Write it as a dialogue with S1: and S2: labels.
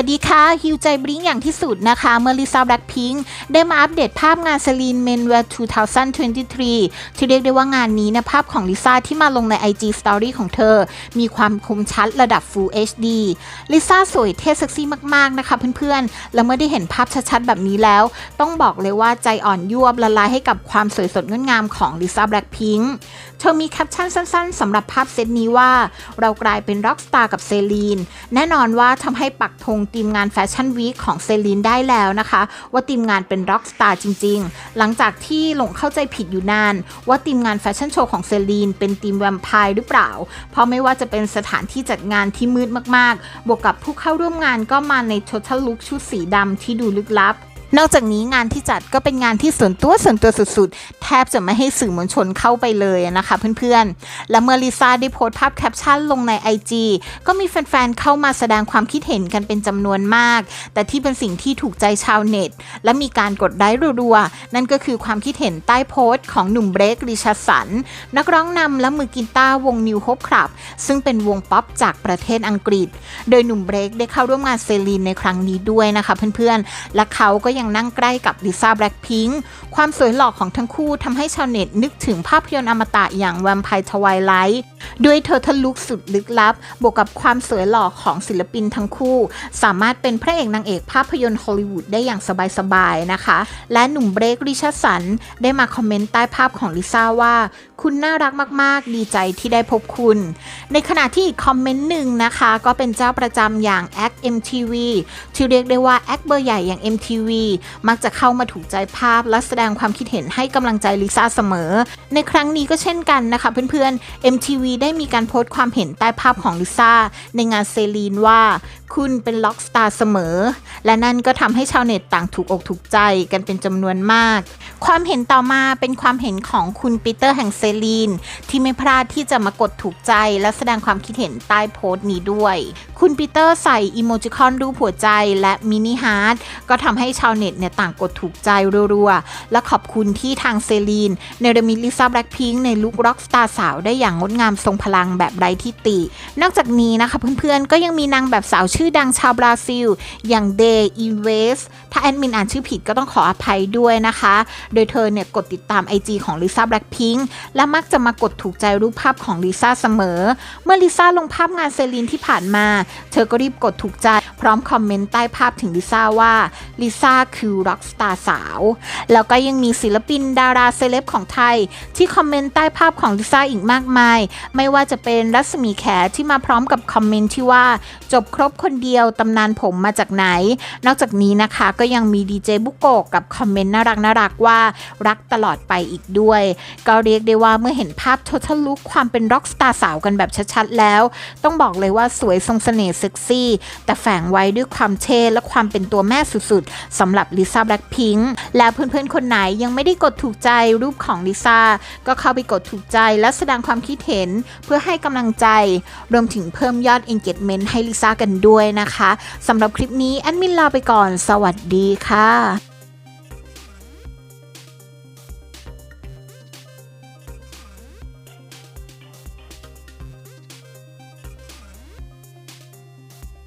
S1: วัสดีค่ะ ฮิวใจบลิงอย่างที่สุดนะคะเมื่อลิซ่าแบล็คพิงค์ได้มาอัปเดตภาพงาน c e l i n e Menwear 2023 ที่เรียกได้ว่างานนี้นะภาพของลิซ่าที่มาลงใน IG Story ของเธอ มีความคมชัดระดับ Full HD ลิซ่าสวยเท่เซ็กซี่มากๆนะคะเพื่อนๆ แล้วเมื่อได้เห็นภาพชัดๆ แบบนี้แล้ว ต้องบอกเลยว่าใจอ่อนยวบละลายให้กับความสวยสดงดงามของลิซ่าแบล็คพิงค์เธอมีแคปชั่นสั้นๆสำหรับภาพเซตนี้ว่า เรากลายเป็นร็อกสตาร์กับเซลีนแน่นอนว่าทำให้ปักธงทีมงานแฟชั่นวีคของเซลีนได้แล้วนะคะ ว่าทีมงานเป็นร็อกสตาร์จริง ๆ หลังจากที่หลงเข้าใจผิดอยู่นาน ว่าทีมงานแฟชั่นโชว์ของเซลีนเป็นทีมแวมไพร์หรือเปล่า เพราะไม่ว่าจะเป็นสถานที่จัดงานที่มืดมากๆ บวกกับผู้เข้าร่วมงานก็มาในชุดทะลุกชุดสีดำที่ดูลึกลับ นอกจากนี้งานที่จัดก็เป็นงานที่ส่วนตัวส่วนตัวสุดๆ แทบจะไม่ให้สื่อมวลชนเข้าไปเลยนะคะเพื่อนๆ และเมื่อลิซ่าได้โพสต์ภาพแคปชั่นลงใน IG ก็มีแฟนๆ เข้ามาแสดงความคิดเห็นกันเป็นจำนวนมาก แต่ที่เป็นสิ่งที่ถูกใจชาวเน็ต และมีการกดไลค์รัวๆ นั่นก็คือความคิดเห็นใต้โพสต์ของหนุ่มเบรกริชสัน นักร้องนำและมือกีตาร์วงนิวโฮปคลับซึ่งเป็นวงป๊อปจากประเทศอังกฤษ โดยหนุ่มเบรกได้เข้าร่วมงานเซรีนในครั้งนี้ด้วยนะคะเพื่อนๆ และเขาก็ยังนั่งใกล้กับลิซ่าแบล็คพิงค์ความสวยหล่อของทั้งคู่ทำให้ชาวเน็ตนึกถึงภาพยนตร์อมตะอย่างแวมไพร์ทวายไลท์ด้วยเธอทะลุกสุดลึกลับ บวกกับความสวยหล่อของศิลปินทั้งคู่ สามารถเป็นพระเอกนางเอกภาพยนตร์ฮอลลีวูดได้อย่างสบายๆนะคะ และหนุ่มเบรกริชาสันได้มาคอมเมนต์ใต้ภาพของลิซ่าว่า คุณน่ารักมาก ๆ ดีใจที่ได้พบคุณ ในขณะที่อีกคอมเมนต์หนึ่งนะคะ ก็เป็นเจ้าประจำอย่างแอค MTV ที่เรียกได้ว่าแอคเบอร์ใหญ่อย่าง MTV มักจะเข้ามาถูกใจภาพและแสดงความคิดเห็นให้กำลังใจลิซ่าเสมอ ในครั้งนี้ก็เช่นกันนะคะเพื่อนๆ MTV ได้มีการโพสต์ความเห็นใต้ภาพของลิซ่าในงานเซรีนว่า คุณเป็นล็อกสตาร์เสมอ และนั่นก็ทำให้ชาวเน็ตต่างถูกอกถูกใจกันเป็นจำนวนมาก ความเห็นต่อมาเป็นความเห็นของคุณปีเตอร์แห่งเซรีน ที่ไม่พลาดที่จะมากดถูกใจและแสดงความคิดเห็นใต้โพสต์นี้ด้วย คุณปีเตอร์ใส่อีโมจิคอนรูปหัวใจและมินิฮาร์ดก็ทำให้ชาวเน็ตเนี่ยต่างกดถูกใจรัวๆ และขอบคุณที่ทางเซรีนเนรมิตลิซ่าแบล็คพิงค์ในลุคร็อกสตาร์สาวได้อย่างงดงามทรงพลังแบบไร้ที่ติ นอกจากนี้นะคะเพื่อนๆ ก็ยังมีนางแบบสาวชื่อดังชาวบราซิล อย่างเดย์อีเวสถ้าแอดมินอ่านชื่อผิดก็ต้องขออภัยด้วยนะคะ โดยเธอเนี่ยกดติดตาม IG ของลิซ่าแบล็คพิงค์และมักจะมากดถูกใจรูปภาพของลิซ่าเสมอ เมื่อลิซ่าลงภาพงานเซรีนที่ผ่านมา เธอก็รีบกดถูกใจ พร้อมคอมเมนต์ใต้ภาพถึงลิซ่าว่าลิซ่าคือร็อกสตาร์สาว แล้วก็ยังมีศิลปินดาราเซเลบของไทย ที่คอมเมนต์ใต้ภาพของลิซ่าอีกมากมาย ไม่ว่าจะเป็นรัศมีแขที่มาพร้อมกับคอมเมนต์ที่ว่าจบครบคนเดียวตำนานผมมาจากไหน นอกจากนี้นะคะก็ยังมีดีเจบุโกกับคอมเมนต์น่ารักน่ารักว่ารักตลอดไปอีกด้วย ก็เรียกได้ว่าเมื่อเห็นภาพ Total Look ความเป็นร็อกสตาร์สาวกันแบบชัดๆแล้ว ต้องบอกเลยว่าสวยทรงเสน่ห์เซ็กซี่ แต่แฝงไว้ด้วยความเท่และความเป็นตัวแม่สุดๆสำหรับลิซ่าแบล็คพิงค์แล้วเพื่อนๆคนไหนยังไม่ได้กดถูกใจรูปของลิซ่าก็เข้าไปกดถูกใจและแสดงความคิดเห็นเพื่อให้กำลังใจ รวมถึงเพิ่มยอด engagement ให้ลิซ่ากันด้วยนะคะสำหรับคลิปนี้แอดมินลาไปก่อน สวัสดีค่ะ